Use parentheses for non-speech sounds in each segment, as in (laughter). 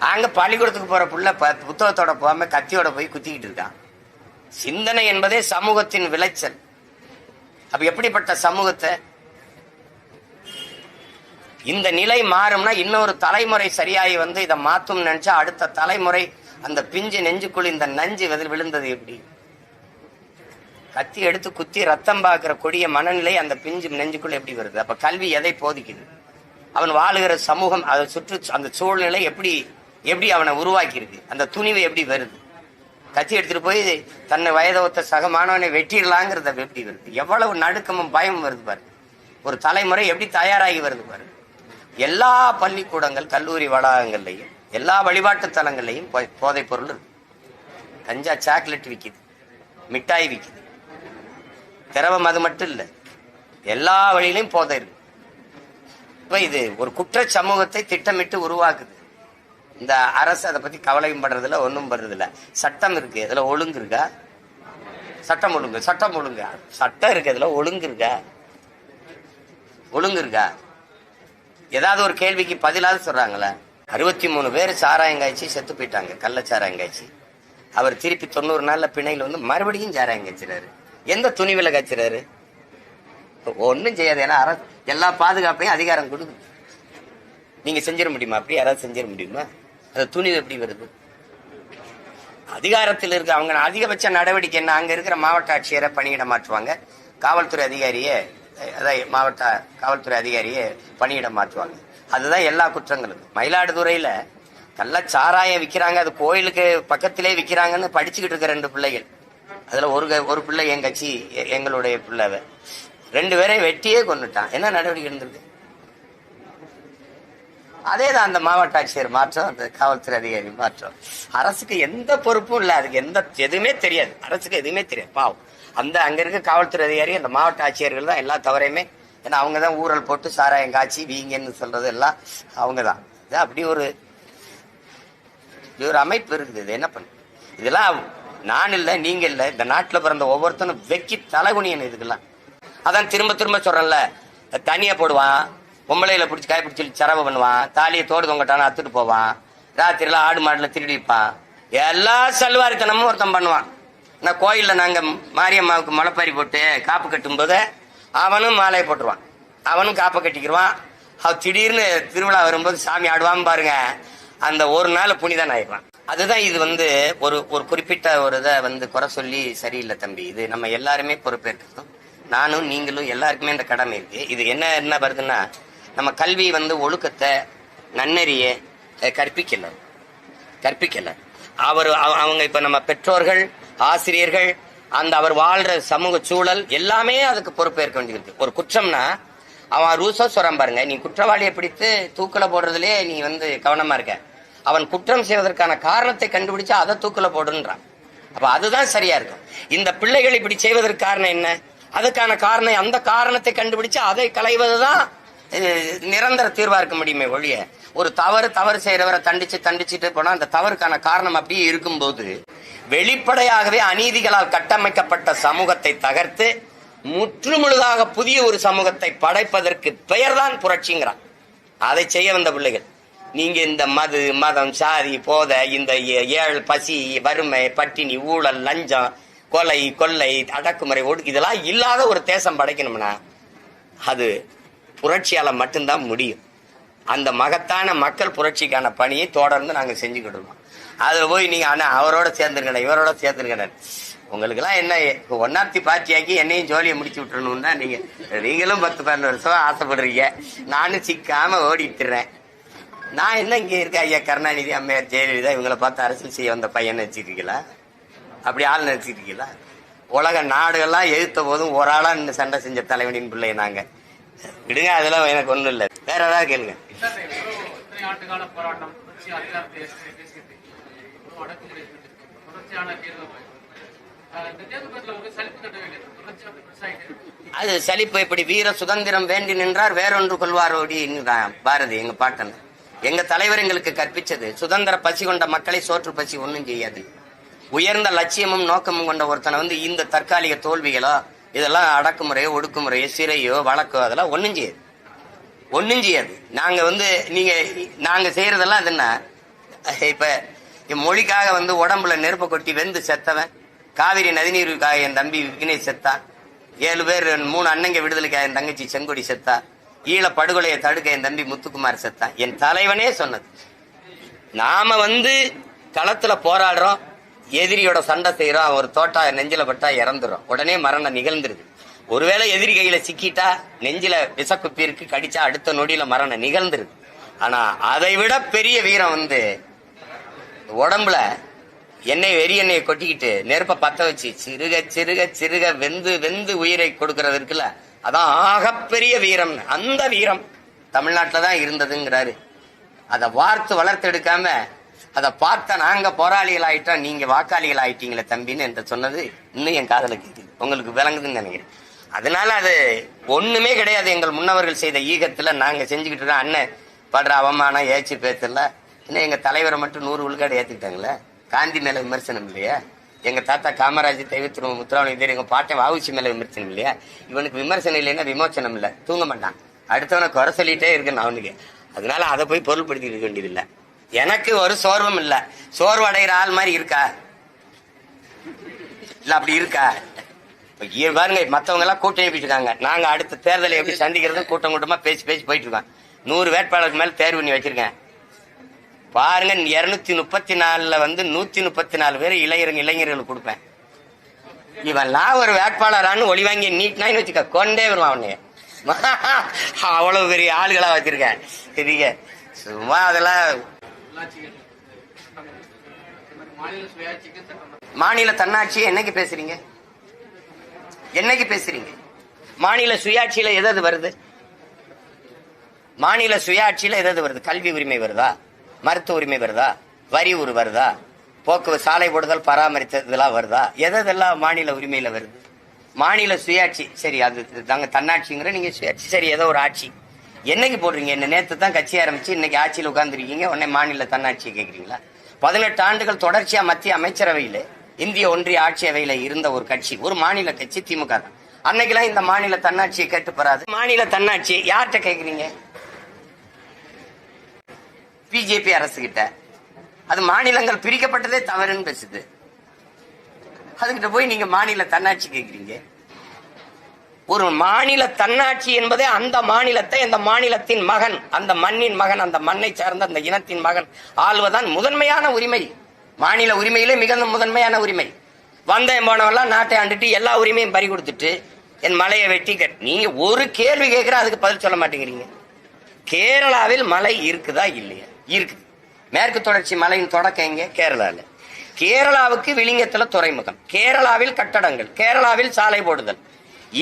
அங்க பள்ளிக்கூடத்துக்கு போற புள்ள ப- புத்தகத்தோட போகாம கத்தியோட போய் குத்திக்கிட்டு இருக்கான். சிந்தனை என்பதே சமூகத்தின் விளைச்சல். அப்ப எப்படிப்பட்ட சமூகத்தை? இந்த நிலை மாறும்னா இன்னொரு தலைமுறை சரியாகி வந்து இதை மாத்தும் நினைச்சா அடுத்த தலைமுறை அந்த பிஞ்சு நெஞ்சுக்குள் இந்த நஞ்சு விழுந்தது எப்படி? கத்தி எடுத்து குத்தி ரத்தம் பார்க்கிற கொடிய மனநிலை அந்த பிஞ்சு நெஞ்சுக்குள் எப்படி வருது? அப்ப கல்வி எதை போதிக்குது? அவன் வாழுகிற சமூகம் அதை சுற்று அந்த சூழ்நிலை எப்படி எப்படி அவனை உருவாக்கியிருக்கு? அந்த துணிவு எப்படி வருது? கத்தி எடுத்துட்டு போய் தன்னை வயதை ஒத்த சக மாணவனை வெட்டிடலாங்கிறத எப்படி வருது? எவ்வளவு நடுக்கமும் பயம் வருது பாரு. ஒரு தலைமுறை எப்படி தயாராகி வருது பாரு. எல்லா பள்ளிக்கூடங்கள் கல்லூரி வளாகங்கள்லையும் எல்லா வழிபாட்டு தலங்கள்லையும் போதைப் பொருள் இருக்கு. கஞ்சா சாக்லேட் விற்கிது மிட்டாய் விற்கிது திரவம் அது மட்டும் இல்லை. எல்லா வழியிலையும் போதை இருக்கு. இப்போ இது ஒரு குற்ற சமூகத்தை திட்டமிட்டு உருவாக்குது. இந்த அரசு அதை பத்தி கவலையும் படுறதில்ல ஒன்றும் படுறதில்ல. சட்டம் இருக்கு இதுல ஒழுங்கு இருக்கா? சட்டம் ஒழுங்கு சட்டம் ஒழுங்கா. சட்டம் இருக்கு இதுல ஒழுங்கு இருக்கா? ஒழுங்கு இருக்கா? ஏதாவது ஒரு கேள்விக்கு பதிலாவது சொல்றாங்களே அறுபத்தி மூணு பேர் சாராயம் காய்ச்சி செத்து போயிட்டாங்க கள்ள சாராயம் காய்ச்சி. அவர் திருப்பி தொண்ணூறு நாளில் பிணையில் வந்து மறுபடியும் சாராயம் காய்ச்சிறாரு. எந்த துணிவில் காய்ச்சிறாரு? ஒன்றும் செய்யாது ஏன்னா அரசு எல்லா பாதுகாப்பையும் அதிகாரம் கொடுக்குது. நீங்கள் செஞ்சிட முடியுமா? அப்படி யாராவது செஞ்சிட முடியுமா? அந்த துணிவு எப்படி வருது? அதிகாரத்தில் இருக்க அவங்க அதிகபட்ச நடவடிக்கை என்ன? அங்கே இருக்கிற மாவட்ட ஆட்சியரை பணியிட மாற்றுவாங்க. காவல்துறை அதிகாரியே அதாவது மாவட்ட காவல்துறை அதிகாரியை பணியிட மாற்றுவாங்க. அதுதான் எல்லா குற்றங்களும். மயிலாடுதுறையில் நல்ல சாராயம் விற்கிறாங்க அது கோயிலுக்கு பக்கத்திலே விற்கிறாங்கன்னு படிச்சுக்கிட்டு இருக்க ரெண்டு பிள்ளைகள். அதில் ஒரு க- ஒரு பிள்ளை என் கட்சி எங்களுடைய பிள்ளை ரெண்டு பேரையும் வெட்டியே கொண்டுட்டான் என்ன நடவடிக்கை இருந்திருக்கு? அதே தான் அந்த மாவட்ட ஆட்சியர் மாற்றம் அந்த காவல்துறை அதிகாரி மாற்றம். அரசுக்கு எந்த பொறுப்பும் இல்லை. அதுக்கு எந்த எதுவுமே தெரியாது. அரசுக்கு எதுவுமே தெரியாது. பாவம். அந்த அங்க இருக்க காவல்துறை அதிகாரி அந்த மாவட்ட ஆட்சியர்கள் தான் எல்லா தவறையுமே ஏன்னா அவங்க தான் ஊரல் போட்டு சாராயம் காய்ச்சி வீங்கன்னு சொல்றது எல்லாம் அவங்க தான். இது அப்படி ஒரு இது ஒரு அமைப்பு இருக்குது. இது என்ன பண்ண? இதெல்லாம் நான் இல்லை நீங்க இல்லை. இந்த நாட்டில் பிறந்த ஒவ்வொருத்தனும் வெக்கி தலைகுனியன் இதுக்கெல்லாம். அதான் திரும்ப திரும்ப சொல்றேன்ல. தனியா போடுவான். பொம்பளையில பிடிச்சி காய பிடிச்சி சரவு பண்ணுவான். தாலியை தோடு தொங்கட்டான அத்துட்டு போவான். ராத்திரில ஆடு மாடுல திருடி வைப்பான். எல்லா சல்வாரித்தனமும் ஒருத்தன் பண்ணுவான். நான் கோயிலில் நாங்கள் மாரியம்மாவுக்கு முளைப்பாரி போட்டு காப்பு கட்டும்போது அவனும் மாலையை போட்டுருவான். அவனும் காப்பை கட்டிக்கிடுவான் அவ திடீர்னு திருவிழா வரும்போது சாமி ஆடுவான் பாருங்க. அந்த ஒரு நாள் புனிதன் ஆயிடுவான். அதுதான் இது வந்து ஒரு ஒரு குறிப்பிட்ட ஒரு இதை வந்து குறை சொல்லி சரியில்லை தம்பி. இது நம்ம எல்லாருமே பொறுப்பேற்கணும். நானும் நீங்களும் எல்லாருக்குமே இந்த கடமை இருக்கு. இது என்ன என்ன வருதுன்னா நம்ம கல்வி வந்து ஒழுக்கத்தை நன்னெறிய கற்பிக்கல கற்பிக்கல. அவர் அவ- அவங்க இப்ப நம்ம பெற்றோர்கள் ஆசிரியர்கள் அந்த அவர் வாழ்ற சமூக சூழல் எல்லாமே அதுக்கு பொறுப்பேற்க வேண்டியது. ஒரு குற்றம்னா அவன் ரூசோ சொல்றான் பாருங்க நீ குற்றவாளியை பிடித்து தூக்கில போடுறதுலயே நீ வந்து கவனமா இருக்க. அவன் குற்றம் செய்வதற்கான காரணத்தை கண்டுபிடிச்சு அதை தூக்கில போடுன்றான். அப்ப அதுதான் சரியா இருக்கும். இந்த பிள்ளைகள் இப்படி செய்வதற்கு காரணம் என்ன? அதுக்கான காரணம் அந்த காரணத்தை கண்டுபிடிச்சு அதை களைவதுதான் நிரந்தர தீர்வா இருக்க முடியுமே ஒழிய ஒரு தவறு தவறு செய்யறவரை தண்டிச்சு தண்டிச்சுட்டு போனா அந்த தவறுக்கான காரணம் அப்படியே இருக்கும்போது வெளிப்படையாகவே அநீதிகளால் கட்டமைக்கப்பட்ட சமூகத்தை தகர்த்து முற்றுமுழுதாக புதிய ஒரு சமூகத்தை படைப்பதற்கு பெயர்தான் புரட்சிங்கிறான். அதை செய்ய வந்த பிள்ளைகள் நீங்க இந்த மது மதம் சாதி போதை இந்த ஏ- ஏழ் பசி வறுமை பட்டினி ஊழல் லஞ்சம் கொலை கொள்ளை அடக்குமுறை ஒடுக்கு இதெல்லாம் இல்லாத ஒரு தேசம் படைக்கணும்னா அது புரட்சியால் மட்டும்தான் முடியும். அந்த மகத்தான மக்கள் புரட்சிக்கான பணியை தொடர்ந்து நாங்கள் செஞ்சுக்கிட்டு இருக்கோம். அதில் போய் நீங்கள் அண்ணா அவரோட சேர்ந்துருக்கணும் இவரோட சேர்ந்துருக்கணும் உங்களுக்கெல்லாம் என்ன ஒன்னாத்தி பார்ட்டியாக்கி என்னையும் ஜோலியை முடிச்சு விட்டுறணும்னா நீங்கள் நீங்களும் பத்து பன்னெண்டு வருஷம் ஆசைப்படுறீங்க. நானும் சிக்காமல் ஓடிட்டுறேன். நான் என்ன இங்கே இருக்க ஐயா? கருணாநிதி அம்மையார் ஜெயலலிதா இவங்களை பார்த்து அரசியல் செய்ய வந்த பையன் வச்சிருக்கீங்களா அப்படி ஆள் நினச்சிருக்கீங்களா? உலக நாடுகள்லாம் எதிர்த்த போதும் ஒரு ஆளாக சண்டை செஞ்ச தலைவனின் பிள்ளைய நாங்கள் விடுங்க அதெல்லாம் எனக்கு ஒண்ணும் இல்ல. வேற ஏதாவது கேளுங்க. அது சலிப்பு இப்படி வீர சுதந்திரம் வேண்டி நின்றார் வேறொன்று கொள்வாரோடி பாரதி எங்க பாட்டன். எங்க தலைவர் எங்களுக்கு கற்பிச்சது சுதந்திர பசி கொண்ட மக்களை சோற்று பசி ஒண்ணும் செய்யாது. உயர்ந்த லட்சியமும் நோக்கமும் கொண்ட ஒருத்தனை வந்து இந்த தற்காலிக தோல்விகளோ இதெல்லாம் அடக்குமுறையோ ஒடுக்குமுறையோ சிறையோ வழக்கோ அதெல்லாம் ஒன்றும் செய்யாது ஒன்றும் செய்யாது நாங்கள் வந்து நீங்கள் நாங்கள் செய்கிறதெல்லாம் அது என்ன? இப்போ என் மொழிக்காக வந்து உடம்புல நெருப்பை கொட்டி வெந்து செத்தவன் காவிரி நதிநீருக்காக என் தம்பி விக்னேஷ் செத்தான் ஏழு பேர் மூணு அண்ணங்க விடுதலைக்காக என் தங்கச்சி செங்கொடி செத்தா ஈழ படுகொலையை தடுக்க என் தம்பி முத்துக்குமார் செத்தான் என் தலைவனே சொன்னது. நாம வந்து களத்துல போராடுறோம் எதிரியோட சண்டை செய்யறோம் ஒரு தோட்டா நெஞ்சில பட்டா இறந்துரும். உடனே மரணம் நிகழ்ந்துருது. ஒருவேளை எதிரி கையில சிக்கிட்டா நெஞ்சில விசக்குப்பிற்கு இருக்கு கடிச்சா அடுத்த நொடியில மரணம் நிகழ்ந்துருது. ஆனா அதை விட பெரிய வீரம் வந்து உடம்புல எண்ணெய் வெறி எண்ணெயை கொட்டிக்கிட்டு நெருப்ப பத்த வச்சு சிறுக சிறுக சிறுக வெந்து வெந்து உயிரை கொடுக்கறது இருக்குல்ல அதான் ஆகப்பெரிய வீரம். அந்த வீரம் தமிழ்நாட்டில் தான் இருந்ததுங்கிறாரு. அதை வார்த்து வளர்த்தெடுக்காம அதை பார்த்த நாங்க போராளிகள் ஆயிட்டோம் நீங்க வாக்காளிகள் ஆயிட்டீங்களே தம்பின்னு என்று சொன்னது இன்னும் என் காதல கேட்குது. உங்களுக்கு விளங்குதுன்னு நினைக்கிறேன். அதனால அது ஒண்ணுமே கிடையாது. எங்கள் முன்னவர்கள் செய்த ஈகத்துல நாங்க செஞ்சுக்கிட்டு இருக்கோம் அண்ணன் படுற அவமானம் ஏச்சு பேத்துல. இன்னும் எங்க தலைவரை மட்டும் நூறு விழுக்காடு ஏத்துக்கிட்டாங்களே. காந்தி மேல விமர்சனம் இல்லையா? எங்க தாத்தா காமராஜ் தெய்வத்திரு முத்துராமலிங்க எங்க பாட்டன் வாவுச்சி மேல விமர்சனம் இல்லையா? இவனுக்கு விமர்சனம் இல்லைன்னா விமோச்சனம் இல்லை. தூங்க மாட்டான். அடுத்தவனை குறை சொல்லிட்டே இருக்கணும் அவனுக்கு அதனால அதை போய் பொருள்படுத்திக்க இருக்க வேண்டியதில்லை. எனக்கு ஒரு சோர்வும் இல்ல. சோர்வு அடைகிற ஆள் மாதிரி இருக்கா? இல்ல அப்படி இருக்கா? பாருங்க மத்தவங்க எல்லாம் கூட்டணி போயிட்டு நாங்க அடுத்த தேர்தலை எப்படி சந்திக்கிறது கூட்டம் கூட்டமா பேசி பேசி போயிட்டு இருக்கோம். நூறு வேட்பாளருக்கு மேல தேர்வு பண்ணி வச்சிருக்கேன். பாருங்க இருநூத்தி முப்பத்தி நாலுல வந்து நூத்தி முப்பத்தி நாலு பேர் இளைஞர் இளைஞர்களுக்கு கொடுப்பேன். இவெல்லாம் ஒரு வேட்பாளரான்னு ஒளி வாங்கி நீட்னான்னு வச்சுக்க கொண்டே வருவான் அவனைய. (laughs) அவ்வளவு பெரிய ஆளுகளா வச்சிருக்கேன். சரிங்க. சும்மா அதெல்லாம் மாநில தன்னாட்சி என்னைக்கு பேசுறீங்க? என்னைக்கு பேசுறீங்க? மாநில சுயாட்சியில எதாவது வருது? மாநில சுயாட்சியில எதாவது வருது? கல்வி உரிமை வருதா? மருத்துவ உரிமை வருதா? வரி உரு வருதா? போக்குவரத்து சாலை போடுதல் பராமரித்தல் இதெல்லாம் வருதா? எதெல்லாம் மாநில உரிமையில வருது? மாநில சுயாட்சி சரி அது தாங்க தன்னாட்சிங்கிற நீங்க சுயாட்சி. சரி ஏதோ ஒரு ஆட்சி. என்னைக்கு போடுறீங்க? என்ன நேத்து தான் கட்சி ஆரம்பிச்சு இன்னைக்கு ஆட்சியில் உட்காந்துருக்கீங்க உடனே மாநில தன்னாட்சியை கேட்குறீங்களா பதினெட்டு ஆண்டுகள் தொடர்ச்சியாக மத்திய அமைச்சரவையில் இந்திய ஒன்றிய ஆட்சி அவையில் இருந்த ஒரு கட்சி ஒரு மாநில கட்சி திமுக தான். அன்னைக்கெல்லாம் இந்த மாநில தன்னாட்சியை கேட்டு பெறாது மாநில தன்னாட்சி யார்கிட்ட கேட்குறீங்க பிஜேபி அரசு கிட்ட அது மாநிலங்கள் பிரிக்கப்பட்டதே தவறுன்னு பேசுது. அதுகிட்ட போய் நீங்க மாநில தன்னாட்சி கேட்குறீங்க ஒரு மாநில தன்னாட்சி என்பதே அந்த மாநிலத்தை அந்த மாநிலத்தின் மகன் அந்த மண்ணின் மகன் அந்த மண்ணை சார்ந்த அந்த இனத்தின் மகன் ஆள்வதான் முதன்மையான உரிமை. மாநில உரிமையிலே மிக முதன்மையான உரிமை. வந்தேன் போனவெல்லாம் நாட்டை ஆண்டுட்டு எல்லா உரிமையும் பறி கொடுத்துட்டு என் மலையை வெட்டி கட் நீங்க ஒரு கேள்வி கேட்கிற அதுக்கு பதில் சொல்ல மாட்டேங்கிறீங்க. கேரளாவில் மலை இருக்குதா இல்லையா? இருக்குது மேற்கு தொடர்ச்சி மலையின் தொடக்கம் எங்க? கேரளாவில் கேரளாவுக்கு விளிங்கத்துல துறைமுகம். கேரளாவில் கட்டடங்கள். கேரளாவில் சாலை போடுதல்.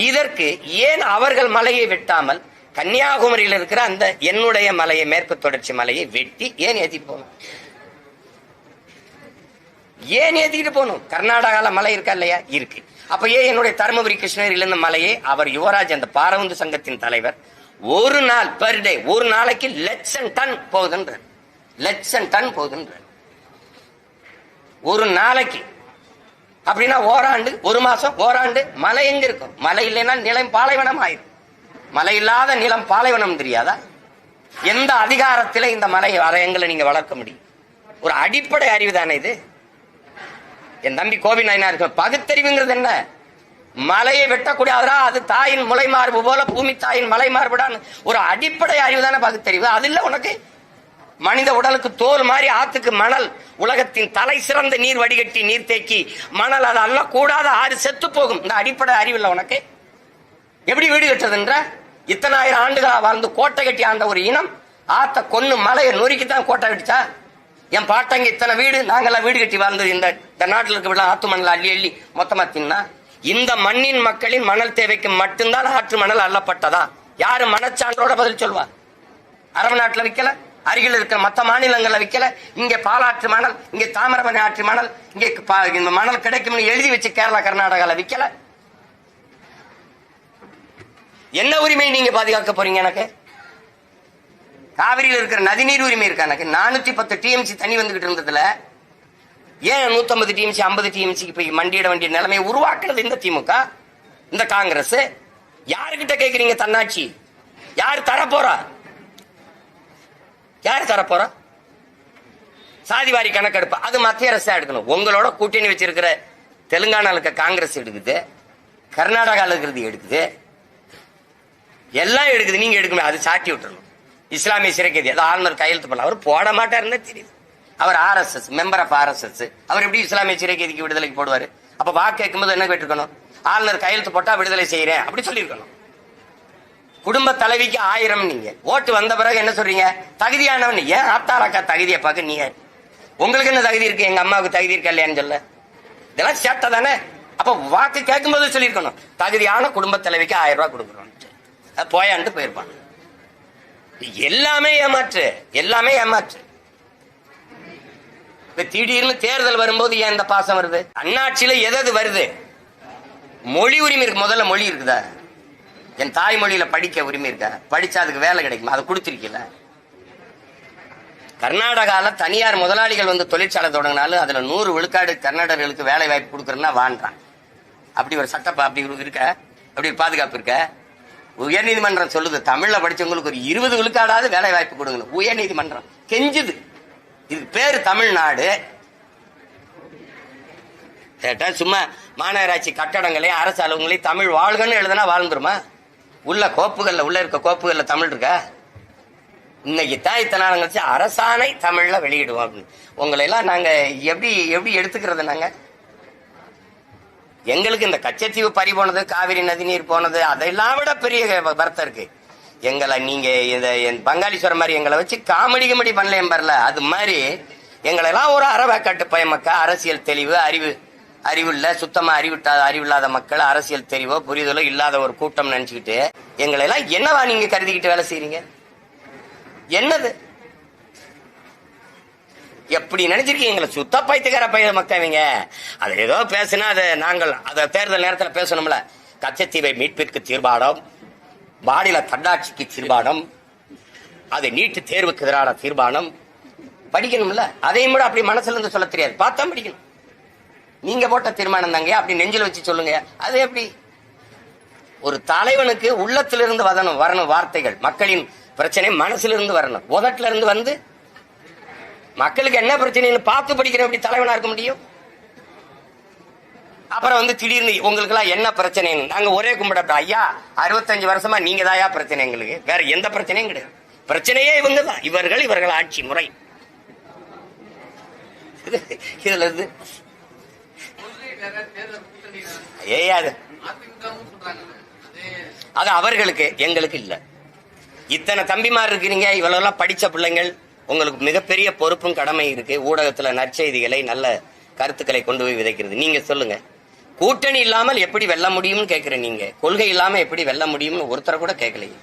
இதற்கு ஏன் அவர்கள் மலையை வெட்டாமல் கன்னியாகுமரியில் இருக்கிற அந்த என்னுடைய மலையை மேற்கு தொடர்ச்சி மலையை வெட்டி ஏன் ஏத்தி போகணும் ஏன் ஏத்திக்கிட்டு போகணும் கர்நாடகால மலை இருக்கா இல்லையா? இருக்கு. அப்ப ஏன் என்னுடைய தருமபுரி கிருஷ்ணகிரியில இருந்த மலையை அவர் யுவராஜ் அந்த பாரவுந்து சங்கத்தின் தலைவர் ஒரு நாள் பெர் டே ஒரு நாளைக்கு லட்சம் டன் போகுதுன்ற லட்சம் டன் போகுதுன்ற ஒரு நாளைக்கு அப்படின்னா ஓராண்டு ஒரு மாசம் ஓராண்டு மழை எங்க இருக்கும்? மழை இல்லைன்னா நிலம் பாலைவனம் ஆயிரும். மழை இல்லாத நிலம் பாலைவனம் தெரியாதா? எந்த அதிகாரத்தில இந்த மலை வரையங்களை நீங்க வளர்க்க முடியும்? ஒரு அடிப்படை அறிவு தானே இது. என் தம்பி கோவி நாயனா இருக்கு பகுத்தறிவுங்கிறது என்ன? மலையை வெட்டக்கூடாதா அது தாயின் முளை மார்பு போல பூமி தாயின் மலை மார்புடான்னு ஒரு அடிப்படை அறிவு தானே பகுத்தறிவு. அது இல்ல உனக்கு? மனித உடலுக்கு தோல் மாதிரி ஆத்துக்கு மணல். உலகத்தின் தலை சிறந்த நீர் வடிகட்டி நீர் தேக்கி மணல் அது அல்ல கூடாத ஆறு செத்து போகும். இந்த அடிப்படை அறிவு உனக்கு. எப்படி வீடு கட்டுறதுன்ற? இத்தனாயிரம் ஆண்டுகளாக வாழ்ந்து கோட்டை கட்டி ஆண்ட ஒரு இனம் ஆத்த கொன்னு மலையை நொறுக்கி தான் கோட்டை கட்டிச்சா? என் பாட்டங்க இத்தனை வீடு நாங்கெல்லாம் வீடு கட்டி வாழ்ந்தது இந்த இந்த நாட்டில் இருக்க விட ஆத்து மணல் அள்ளி அள்ளி மொத்தமாக தின்னா? இந்த மண்ணின் மக்களின் மணல் தேவைக்கு மட்டும்தான் ஆற்று மணல் அள்ளப்பட்டதா? யாரு மனச்சான்றோட பதில் சொல்வா? அரபு நாட்டில் விற்கலை அருகில் இருக்கிற மற்ற மாநிலங்களில் விற்கல இங்கே பாலாற்று மணல் இங்கே தாமிரபரணி ஆற்று மணல் இங்கே பா- இந்த மணல் கிடைக்கும்னு எழுதி வச்சு கேரளா கர்நாடகாவில் விற்கல என்ன உரிமை நீங்க பாதுகாக்க போறீங்க எனக்கு? காவிரியில் இருக்கிற நதிநீர் உரிமை இருக்கா எனக்கு? நானூத்தி பத்து டிஎம்சி தண்ணி வந்துகிட்டு இருந்ததுல. ஏன் 150 டிஎம்சி ஐம்பது டிஎம்சிக்கு போய் மண்டியிட வேண்டிய நிலைமையை உருவாக்குறது இந்த திமுக இந்த காங்கிரஸ்? யாருக்கிட்ட கேட்குறீங்க தன்னாட்சி? யார் தரப்போறா? யார் தரப்போறா சாதிவாரி கணக்கெடுப்பு. அது மத்திய அரசு எடுக்கணும். உங்களோட கூட்டணி வச்சிருக்கிற தெலுங்கானால இருக்க காங்கிரஸ் எடுக்குது. கர்நாடகாவில் இருக்கிறது எடுக்குது. எல்லாம் எடுக்குது. நீங்க எடுக்கணும். அது சாட்டி விட்டுறணும். இஸ்லாமிய சிறைக்கைதி. அது ஆளுநர் கையெழுத்து பண்ணல. அவர் போட மாட்டாருன்னு தெரியுது. அவர் ஆர்எஸ்எஸ் மெம்பர் ஆஃப் ஆர்எஸ்எஸ் அவர் எப்படி இஸ்லாமிய சிறைக்கைதிக்கு விடுதலைக்கு போடுவார்? அப்ப வாக்கு கேட்கும்போது என்ன கேட்டிருக்கணும்? ஆளுநர் கையெழுத்து போட்டா விடுதலை செய்யறேன். அப்படி சொல்லியிருக்கணும். குடும்ப தலைவிக்கு ஆயிரம் நீங்க. ஓட்டு வந்த பிறகு என்ன சொல்றீங்க? தகுதியானவன் ஏன் ஆத்தாராக்கா தகுதியை பார்க்க நீங்க? உங்களுக்கு என்ன தகுதி இருக்கு? எங்க அம்மாவுக்கு தகுதி இருக்கா இல்லையான்னு சொல்ல. இதெல்லாம் சேட்டை தானே அப்ப வாக்கு கேட்கும்போது சொல்லியிருக்கணும். தகுதியான குடும்ப தலைவிக்கு ஆயிரம் ரூபாய் கொடுக்குறோம் போயான்ட்டு போயிருப்பான். எல்லாமே ஏமாற்று. எல்லாமே ஏமாற்று. இப்ப திடீர்னு தேர்தல் வரும்போது ஏன் இந்த பாசம் வருது? அண்ணாட்சியில எது எது வருது? மொழி உரிமை இருக்கு. முதல்ல மொழி இருக்குதா? என் தாய்மொழியில படிக்க உரிமை இருக்கா? படிச்சா அதுக்கு வேலை கிடைக்குமா? அதை கொடுத்துருக்கீல. கர்நாடகாவில் தனியார் முதலாளிகள் வந்து தொழிற்சாலை தொடங்கினாலும் அதில் நூறு விழுக்காடு கர்நாடகர்களுக்கு வேலை வாய்ப்பு கொடுக்குறேன்னா வாண்டான் அப்படி ஒரு சட்டப்பா அப்படி ஒரு இருக்க? அப்படி ஒரு பாதுகாப்பு இருக்க? உயர்நீதிமன்றம் சொல்லுது தமிழில் படிச்சவங்களுக்கு ஒரு இருபது விழுக்காடாவது வேலை வாய்ப்பு கொடுங்க உயர்நீதிமன்றம். கெஞ்சுது. இது பேர் தமிழ்நாடு. கேட்டால் சும்மா மாநகராட்சி கட்டடங்களையும் அரசு அலுவலங்களையும் தமிழ் வாழ்கன்னு எழுதுனா வாழ்ந்துருமா? உள்ள கோப்புகள்ல உள்ள இருக்க கோப்புகள்ல தமிழ் இருக்கா? இன்னைக்கு தான் இத்தனை நாள் கழிச்சு அரசாணை தமிழ்ல வெளியிடுவோம் அப்படின்னு. உங்களை எல்லாம் நாங்க எப்படி எப்படி எடுத்துக்கிறது நாங்க? எங்களுக்கு இந்த கச்சத்தீவு பறி போனது காவிரி நதிநீர் போனது அதெல்லாம் விட பெரிய வருத்தம் இருக்கு. எங்களை நீங்க இந்த என் மாதிரி எங்களை வச்சு காமெடி கிமெடி பண்ணலையும் பரல அது மாதிரி எங்களை எல்லாம் ஒரு கட்டு பயமக்கா அரசியல் தெளிவு அறிவு. அறிவில்ல சுத்தமா அறிவிட்டாத அறிவில்லாத மக்கள் அரசியல் தெரிவோ புரிதலோ இல்லாத ஒரு கூட்டம் நினைச்சுக்கிட்டு எங்களை எல்லாம் என்னவா நீங்க கருதிக்கிட்டு வேலை செய்யறீங்க என்னது? எப்படி நினைச்சிருக்கீங்க? எங்களை சுத்த பைத்துக்கார பைய மக்கவங்க அது ஏதோ பேசுனா அதை நாங்கள் அதை தேர்தல் நேரத்தில் பேசணும்ல. கச்சத்தீவை மீட்பிற்கு தீர்மானம் மாநில தன்னாட்சிக்கு தீர்மானம் அது நீட்டு தேர்வுக்கு எதிரான தீர்மானம். படிக்கணும்ல? அதையும் கூட அப்படி மனசுல இருந்து சொல்ல தெரியாது. பார்த்தா படிக்கணும். நீங்க போட்ட தீர்மானம் தாங்க அப்படி நெஞ்சில் வச்சு சொல்லுங்க. அது எப்படி? ஒரு தலைவனுக்கு உள்ளத்திலிருந்து வரணும் வரணும் வார்த்தைகள். மக்களின் பிரச்சனை மனசிலிருந்து வரணும். உதட்டுல இருந்து வந்து மக்களுக்கு என்ன பிரச்சனைன்னு பார்த்து படிக்கிற எப்படி தலைவனா இருக்க முடியும்? அப்புறம் வந்து திடீர்னு உங்களுக்கு எல்லாம் என்ன பிரச்சனைன்னு. நாங்க ஒரே கும்பிட ஐயா அறுபத்தஞ்சு வருஷமா நீங்க தாயா பிரச்சனை எங்களுக்கு. வேற எந்த பிரச்சனையும் கிடையாது. பிரச்சனையே இவங்க தான். இவர்கள் இவர்கள் ஆட்சி முறை. இதுல இருந்து ஏய் அது அது அவர்களுக்கு எங்களுக்கு இல்ல. இத்தனை தம்பிமார் இருக்கிறீங்க இவ்வளவு படிச்ச பிள்ளைங்கள் உங்களுக்கு மிகப்பெரிய பொறுப்பும் கடமை இருக்கு. ஊடகத்துல நற்செய்திகளை நல்ல கருத்துக்களை கொண்டு போய் விதைக்கிறது. நீங்க சொல்லுங்க. கூட்டணி இல்லாமல் எப்படி வெல்ல முடியும்னு கேக்குறேன் நீங்க. கொள்கை இல்லாம எப்படி வெல்ல முடியும்னு ஒருத்தரை கூட கேட்கலையே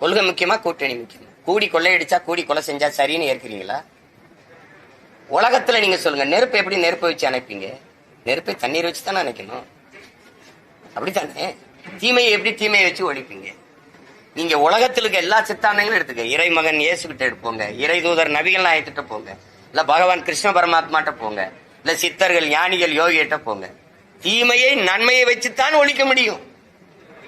கொள்கை முக்கியமா கூட்டணி முக்கியமா? கூடி கொள்ளையடிச்சா கூடி கொலை செஞ்சா சரின்னு ஏற்கிறீங்களா? உலகத்துல நீங்க சொல்லுங்க நெருப்பு எப்படி நெருப்பு வச்சு அனுப்பிங்க நெருப்பை தண்ணீர் வச்சு தானே அணைக்கணும்? அப்படித்தானே? தீமையை எப்படி தீமையை வச்சு ஒழிப்பீங்க? நீங்க உலகத்தில் இருக்க எல்லா சித்தாந்தங்களும் எடுத்துக்க இறைமகன் மகன் இயேசுகிட்ட எடுப்போங்க. இறை தூதர் நபிகள் நாயத்திட்ட போங்க. இல்ல பகவான் கிருஷ்ண பரமாத்மாட்ட போங்க. இல்ல சித்தர்கள் ஞானிகள் யோகிகிட்ட போங்க. தீமையை நன்மையை வச்சுத்தான் ஒழிக்க முடியும்.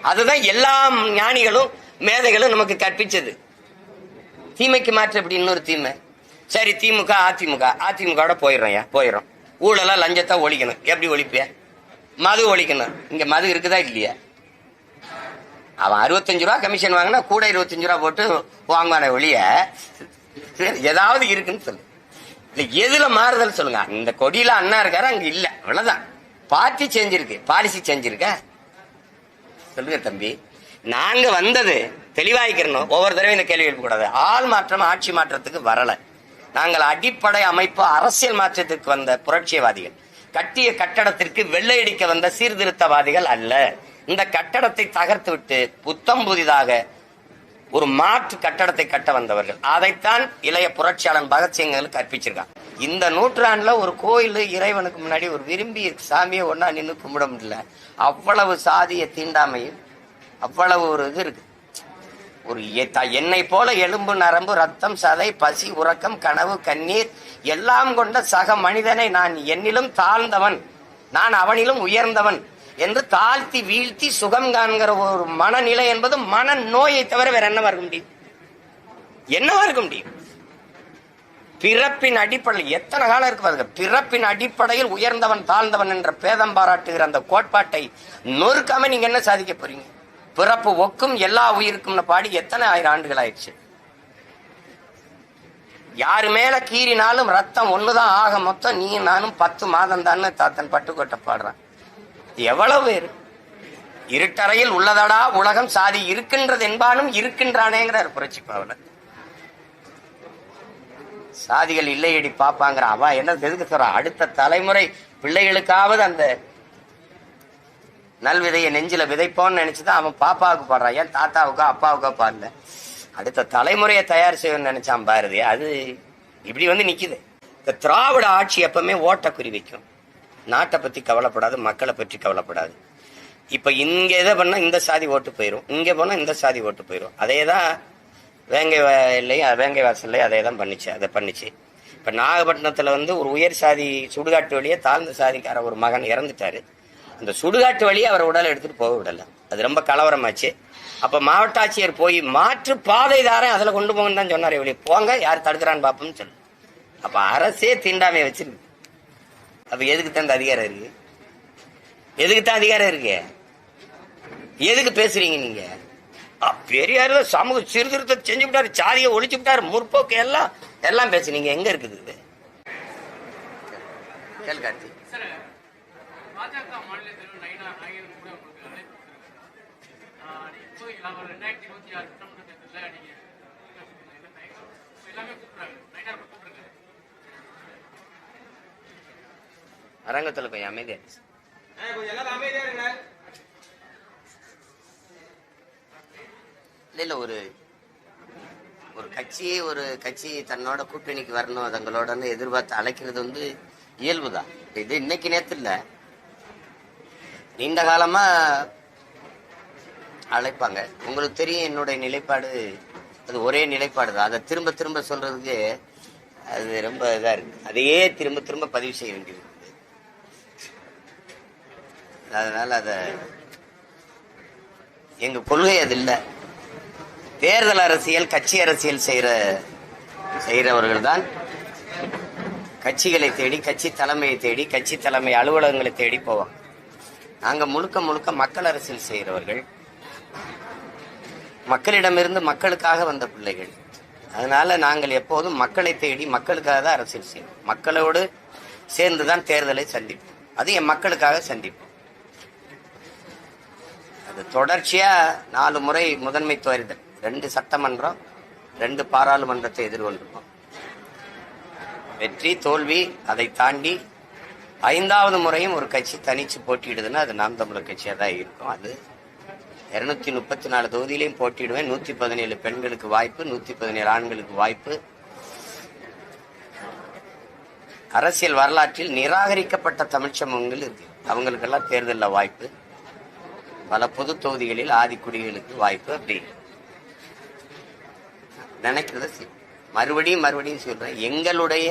அதுதான் எல்லா ஞானிகளும் மேதைகளும் நமக்கு கற்பிச்சது. தீமைக்கு மாற்று எப்படி? இன்னொரு தீமை. சரி திமுக அதிமுக. அதிமுக போயிடுறோம் போயிடும் ஊழலாம் லஞ்சத்தை ஒழிக்கணும். எப்படி ஒழிப்பிய மது ஒழிக்கணும். இங்க மது இருக்குதா இல்லையா? அவன் அறுபத்தஞ்சு ரூபா கமிஷன் வாங்கினா கூட இருபத்தஞ்சு ரூபா போட்டு வாங்குவானே ஒழிய ஏதாவது இருக்குன்னு சொல்லு. இல்லை எதுல மாறுதல் சொல்லுங்க. இந்த கொடியில அண்ணா இருக்காரு? அங்க இல்ல. அவ்வளவுதான். பார்ட்டி செஞ்சிருக்கு பாலிசி செஞ்சிருக்க சொல்லுங்க தம்பி. நாங்க வந்தது தெளிவாய்க்கிறணும். ஒவ்வொரு தடவை இந்த கேள்வி எழுப்பக்கூடாது. ஆள் மாற்றம் ஆட்சி மாற்றத்துக்கு வரலை. நாங்கள் அடிப்படை அமைப்பு அரசியல் மாற்றத்திற்கு வந்த புரட்சியவாதிகள் கட்டிய கட்டடத்திற்கு வெள்ளையடிக்க வந்த சீர்திருத்தவாதிகள் அல்ல. இந்த கட்டடத்தை தகர்த்து விட்டு புத்தம் புதிதாக ஒரு மாற்று கட்டடத்தை கட்ட வந்தவர்கள். அதைத்தான் இளைய புரட்சியாளன் பகத்சிங்களுக்கு கற்பிச்சிருக்கான். இந்த நூற்றாண்டுல ஒரு கோயில் இறைவனுக்கு முன்னாடி ஒரு விரும்பி சாமியை ஒன்னா நின்று கும்பிட முடியல. அவ்வளவு சாதிய தீண்டாமையும் அவ்வளவு ஒரு இது இருக்கு. ஒரு எ- த- என்னை போல எலும்பு நரம்பு ரத்தம் சதை பசி உறக்கம் கனவு கண்ணீர் எல்லாம் கொண்ட சக மனிதனை நான் என்னிலும் தாழ்ந்தவன். நான் அவனிலும் உயர்ந்தவன் என்று தாழ்த்தி வீழ்த்தி சுகம் காண்கிற ஒரு மனநிலை என்பது மன நோயை தவிர வேற என்னவா இருக்க முடியும்? என்னவா இருக்க முடியும்? பிறப்பின் அடிப்படையில் எத்தனை காலம் இருக்கு பாருங்க. பிறப்பின் அடிப்படையில் உயர்ந்தவன் தாழ்ந்தவன் என்ற பேதம் பாராட்டுகிற அந்த கோட்பாட்டை நொறுக்காம நீங்க என்ன சாதிக்க போறீங்க? பிறப்பு ஒக்கும் எல்லா உயிருக்கும்னு பாடி எத்தனை ஆயிரம் ஆண்டுகள் ஆயிடுச்சு? யாரு மேல கீறினாலும் ரத்தம் ஒண்ணுதான் ஆக மொத்தம் நீ நானும் பத்து மாதம் தான் தாத்தன் பட்டுக்கோட்டை பாடுறான். எவ்வளவு பேர்? இருட்டறையில் உள்ளதடா உலகம் சாதி இருக்கின்றது என்பானும் இருக்கின்றானேங்கிறார் புரட்சி பாவலர். சாதிகள் இல்லையடி பாப்பாங்கிற அவ என்ன எதுக்கு சொல்ற? அடுத்த தலைமுறை பிள்ளைகளுக்காவது அந்த நல்விதையை நெஞ்சில விதைப்போன்னு நினைச்சுதான் அவன் பாப்பாவுக்கு பாடுறான் ஏன் தாத்தாவுக்கோ அப்பாவுக்கோ பாடல. அடுத்த தலைமுறையை தயார் செய்யணும்னு நினைச்சான் பாரதி. அது இப்படி வந்து நிக்குது. இந்த திராவிட ஆட்சி எப்பவுமே ஓட்ட குறி வைக்கும். நாட்டை பத்தி கவலைப்படாது மக்களை பற்றி கவலைப்படாது. இப்ப இங்க எதை பண்ணா இந்த சாதி ஓட்டு போயிரும். இங்க போனா இந்த சாதி ஓட்டு போயிரும். அதே தான் வேங்கை வயல்லையும் வேங்கை வாசல்லையும் அதே தான் பண்ணிச்சு அதை பண்ணிச்சு. இப்ப நாகப்பட்டினத்துல வந்து ஒரு உயர் சாதி சுடுகாட்டு வழியே தாழ்ந்த சாதிக்கார ஒரு மகன் இறந்துட்டாரு. அந்த சுடுகாட்டு வழியே அவர் உடலை எடுத்துட்டு போக விடல. அது ரொம்ப கலவரமாச்சு. அப்ப மாவட்ட ஆட்சியர் போய் மாற்று பாதை தாரேன் அதுல கொண்டு போங்கன்னு தான் சொன்னார் வெளியே போங்க யார் தடுக்கிறான்னு பாப்போம்னு சொல்லு. அப்ப அரசே தீண்டாமையை வச்சிருக்கு. அப்ப எதுக்கு தான் இந்த அதிகாரம் இருக்கு? எதுக்கு தான் அதிகாரம் இருக்கு? எதுக்கு பேசுறீங்க நீங்க? பெரியார் சமூக சீர்திருத்தம் செஞ்சு விட்டாரு சாதியை ஒழிச்சு விட்டாரு முற்போக்கு எல்லாம் எல்லாம் பேசுனீங்க எங்க இருக்குது இது? பாஜக மாநில தலைவர் நயினா நாயகன் கூட உங்களுக்கு அழைப்பு இப்போ ரெண்டாயிரத்தி இருபத்தி ஆறு சட்டமன்ற தேர்தலில் நீங்க எல்லாமே கூப்பிடுறாங்க. நயினார் கூட கூப்பிடுறாங்க அரங்கத்துல கொஞ்சம் அமைதியா இரு. இல்ல இல்ல ஒரு ஒரு கட்சி ஒரு கட்சி தன்னோட கூட்டணிக்கு வரணும் தங்களோட எதிர்பார்த்து அழைக்கிறது வந்து இயல்புதான். இது இன்னைக்கு நேத்து இல்ல. நீண்ட காலமா அழைப்பாங்க. உங்களுக்கு தெரியும் என்னுடைய நிலைப்பாடு அது ஒரே நிலைப்பாடு தான் அதை திரும்ப திரும்ப சொல்றதுக்கு அது ரொம்ப இதாக இருக்கு. அதையே திரும்ப திரும்ப பதிவு செய்ய வேண்டியது அதனால் அதனால எங்கள் எங்க கொள்கை அது இல்லை. தேர்தல் அரசியல் கட்சி அரசியல் செய்கிற செய்கிறவர்கள் தான் கட்சிகளை தேடி கட்சி தலைமையை தேடி கட்சி தலைமை அலுவலகங்களை தேடி போவாங்க. நாங்க முழுக்க முழுக்க மக்கள் அரசியல் செய்கிறவர்கள். மக்களிடமிருந்து மக்களுக்காக வந்த பிள்ளைகள். அதனால நாங்கள் எப்போதும் மக்களை தேடி மக்களுக்காக தான் அரசியல் செய்வோம். மக்களோடு சேர்ந்து தான் தேர்தலை சந்திப்போம். அது என் மக்களுக்காக சந்திப்போம். அது தொடர்ச்சியா நாலு முறை முதன்மை தேர்தல். ரெண்டு சட்டமன்றம் ரெண்டு பாராளுமன்றத்தை எதிர்கொண்டிருக்கோம் வெற்றி தோல்வி அதை தாண்டி ஐந்தாவது முறையும் ஒரு கட்சி தனிச்சு போட்டியிடுதுன்னா அது நாம் தமிழர் கட்சியாக தான் இருக்கும். அது இருநூத்தி முப்பத்தி நாலு தொகுதியிலையும் போட்டியிடுவேன். நூத்தி பதினேழு பெண்களுக்கு வாய்ப்பு நூத்தி பதினேழு ஆண்களுக்கு வாய்ப்பு. அரசியல் வரலாற்றில் நிராகரிக்கப்பட்ட தமிழ் சமூகங்கள் இருக்கு. அவங்களுக்கெல்லாம் தேர்தலில் வாய்ப்பு. பல பொது தொகுதிகளில் ஆதிக்குடிகளுக்கு வாய்ப்பு அப்படி. நினைக்கிறத மறுபடியும் மறுபடியும் சொல்றேன். எங்களுடைய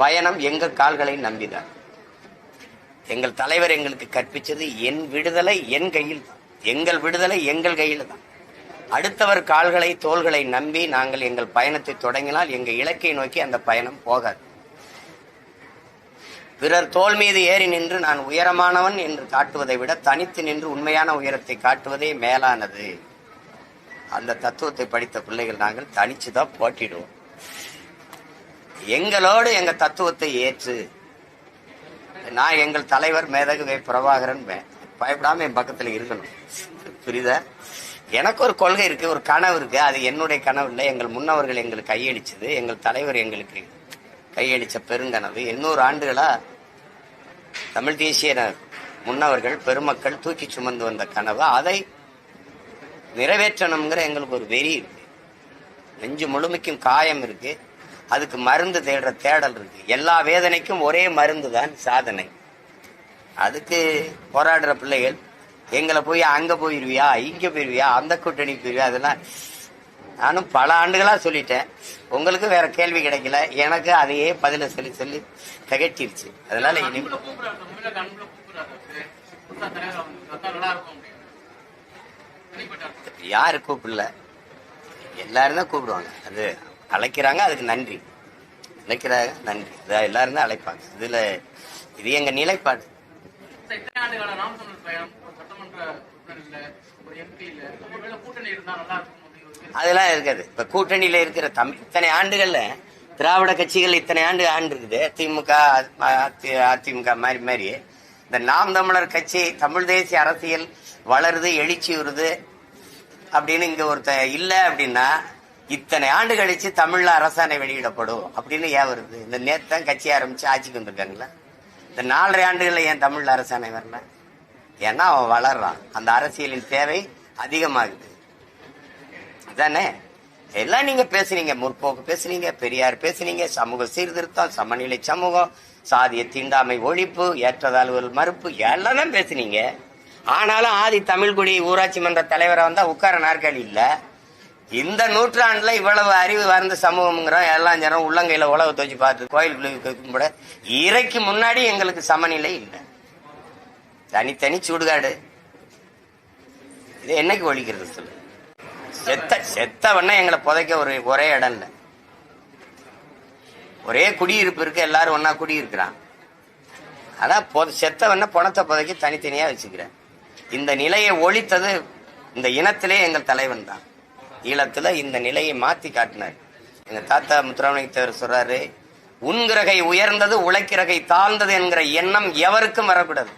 பயணம் எங்கள் கால்களை நம்பிதான் எங்கள் தலைவர் எங்களுக்கு கற்பித்தது என் விடுதலை என் கையில் தான். எங்கள் விடுதலை எங்கள் கையில் தான். அடுத்தவர் கால்களை தோள்களை நம்பி நாங்கள் எங்கள் பயணத்தை தொடங்கினால் எங்கள் இலக்கை நோக்கி அந்த பயணம் போகாது. பிறர் தோள் மீது ஏறி நின்று நான் உயரமானவன் என்று காட்டுவதை விட தனித்து நின்று உண்மையான உயரத்தை காட்டுவதே மேலானது. அந்த தத்துவத்தை படித்த பிள்ளைகள் நாங்கள் தனிச்சு தான் போட்டிடுவோம். எங்களோடு எங்க தத்துவத்தை ஏற்று நான் எங்கள் தலைவர் மேதகு வே பிரபாகரன் பயப்படாம என் பக்கத்துல இருக்கணும். புரியுதா? எனக்கு ஒரு கொள்கை இருக்கு ஒரு கனவு இருக்கு. அது என்னுடைய கனவு இல்லை. எங்கள் முன்னவர்கள் எங்களுக்கு கையளிச்சது. எங்கள் தலைவர் எங்களுக்கு கையளிச்ச பெருங்கனவு. எண்ணூறு ஆண்டுகளா தமிழ் தேசிய ந- முன்னவர்கள் பெருமக்கள் தூக்கி சுமந்து வந்த கனவு. அதை நிறைவேற்றணுங்கிற எங்களுக்கு ஒரு வெறி இருக்கு. நெஞ்சு முழுமைக்கும் காயம் இருக்கு. அதுக்கு மருந்து தேடுற தேடல் இருக்கு. எல்லா வேதனைக்கும் ஒரே மருந்து தான் சாதனை. அதுக்கு போராடுற பிள்ளைகள் எங்களை போய் அங்க போயிருவியா இங்க போயிருவியா அந்த கூட்டணி போயிருவியா அதெல்லாம் நானும் பல ஆண்டுகளா சொல்லிட்டேன். உங்களுக்கு வேற கேள்வி கிடைக்கல. எனக்கு அதையே பதில சொல்லி சொல்லி திகட்டிருச்சு அதனால இனி யாரு கூப்பிடல? எல்லாரும் தான் கூப்பிடுவாங்க. அது அழைக்கிறாங்க அதுக்கு நன்றி. அழைக்கிறாங்க நன்றி. இதை எல்லாரும் தான் அழைப்பாங்க. இதுல இது எங்க நிலைப்பாடு. அதெல்லாம் இருக்காது. இப்ப கூட்டணியில இருக்கிற தம் இத்தனை ஆண்டுகள்ல திராவிட கட்சிகள் இத்தனை ஆண்டு ஆண்டு இருக்குது. திமுக அதி- அதிமுக மாதிரி மாதிரி இந்த நாம் தமிழர் கட்சி தமிழ் தேசிய அரசியல் வளருது எழுச்சி வருது அப்படின்னு இங்க ஒருத்த இல்ல அப்படின்னா இத்தனை ஆண்டு கழிச்சு தமிழ்ல அரசாணை வெளியிடப்படும் அப்படின்னு ஏன் வருது? இந்த நேத்து தான் கட்சி ஆரம்பிச்சு ஆட்சிக்கு வந்திருக்காங்களா? இந்த நாலரை ஆண்டுகள்ல ஏன் தமிழ்ல அரசாணை வரல? ஏன்னா அவன் வளர்றான். அந்த அரசியலின் தேவை அதிகமாகுது. அதானே? எல்லாம் நீங்க பேசுனீங்க. முற்போக்கு பேசுனீங்க பெரியார் பேசுனீங்க சமூக சீர்திருத்தம் சமநிலை சமூகம் சாதிய தீண்டாமை ஒழிப்பு ஏற்றதாழ்வுகள் மறுப்பு எல்லாம் தான் பேசுனீங்க. ஆனாலும் ஆதி தமிழ்குடி ஊராட்சி மன்ற தலைவராக வந்தா உட்கார நாற்காலி இல்லை. இந்த நூற்றாண்டுல இவ்வளவு அறிவு வந்த சமூகம்ங்கிறோம். எல்லாம் ஜனம் உள்ளங்கையில உழவு தோச்சு பார்த்து கோயிலுக்குள்ள கும்பிட. இறைக்கு முன்னாடி எங்களுக்கு சமநிலை இல்லை. தனித்தனி சுடுகாடு. இது என்னைக்கு ஒழிக்கிறது சொல்லு? செத்த செத்தவன எங்களை புதைக்க ஒரு ஒரே இடம் இல்லை. ஒரே குடியிருப்பு இருக்கு எல்லாரும் ஒன்னா குடியிருக்கிறான். ஆனா பொத செத்தவன பணத்தை புதைக்க தனித்தனியா வச்சுக்கிறேன். இந்த நிலையை ஒழித்தது இந்த இனத்திலே எங்கள் தலைவன் தான். ஈழத்துல இந்த நிலையை மாத்தி காட்டினார். எங்க தாத்தா முத்துராமலிங்கத்தவர் சொல்றாரு உண்கிறகை உயர்ந்தது உழைக்கிறகை தாழ்ந்தது என்கிற எண்ணம் எவருக்கும் வரக்கூடாது.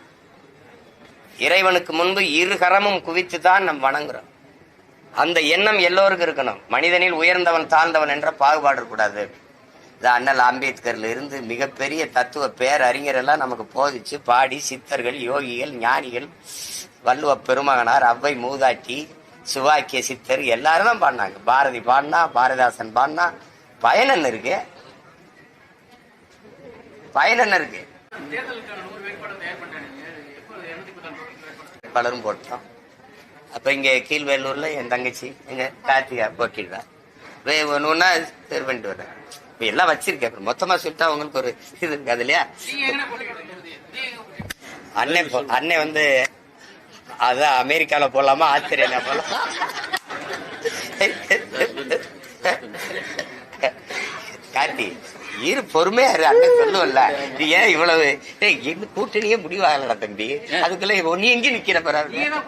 இறைவனுக்கு முன்பு இரு கரமும் குவித்து தான் நம் வணங்குறோம். அந்த எண்ணம் எல்லோருக்கும் இருக்கணும். மனிதனில் உயர்ந்தவன் தாழ்ந்தவன் என்ற பாகுபாடு இருக்கக்கூடாது. இது அண்ணல் அம்பேத்கர்ல இருந்து மிகப்பெரிய தத்துவ பேரறிஞர் எல்லாம் நமக்கு போதிச்சு பாடி சித்தர்கள் யோகிகள் ஞானிகள் வள்ளுவ பெருமகனார் அவ்வை மூதாட்டி சிவாக்கிய சித்தர் எல்லாரும் தான் பாடினாங்க. பாரதி பாடினா பாரதிதாசன் பாடினா பயன் என்ன இருக்கு? பயன் என்ன இருக்கு? பலரும் போட்டோம். அப்ப இங்க கீழ்வேலூர்ல என் தங்கச்சி எங்க கார்த்திகா ஒன்று ஒன்றா தேர்வு பண்ணிட்டு வர்றேன் இப்ப எல்லாம் வச்சிருக்கேன். அப்புறம் மொத்தமா சொல்லிட்டா உங்களுக்கு ஒரு இது இருக்காது இல்லையா? அண்ணன் அண்ணன் வந்து அதான் அமெரிக்கால போலாமா ஆஸ்திரேலியா போலாம். கார்த்தி இரு பொறுமையா இரு அண்ணன் சொல்லுவல்ல. நீ ஏன் இவ்வளவு என்ன கூட்டணியே முடிவாகலடா தம்பி. அதுக்குள்ள நீ எங்க நிக்கிற பரவாயில்ல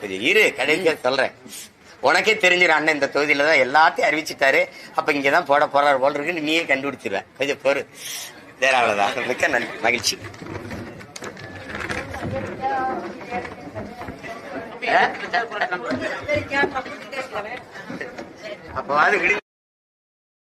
கொஞ்சம் இரு கடைசியா சொல்றேன். உனக்கே தெரிஞ்சிடும் அண்ணன் இந்த தொகுதியில தான் எல்லாத்தையும் அறிவிச்சுட்டாரு. அப்ப இங்கதான் போட போறாரு போல இருக்குன்னு நீயே கண்டுபிடிச்சிருவேன் கொஞ்சம் பொறு. வேற அவ்வளவுதான் மிக்க நன்றி மகிழ்ச்சி. அப்ப அது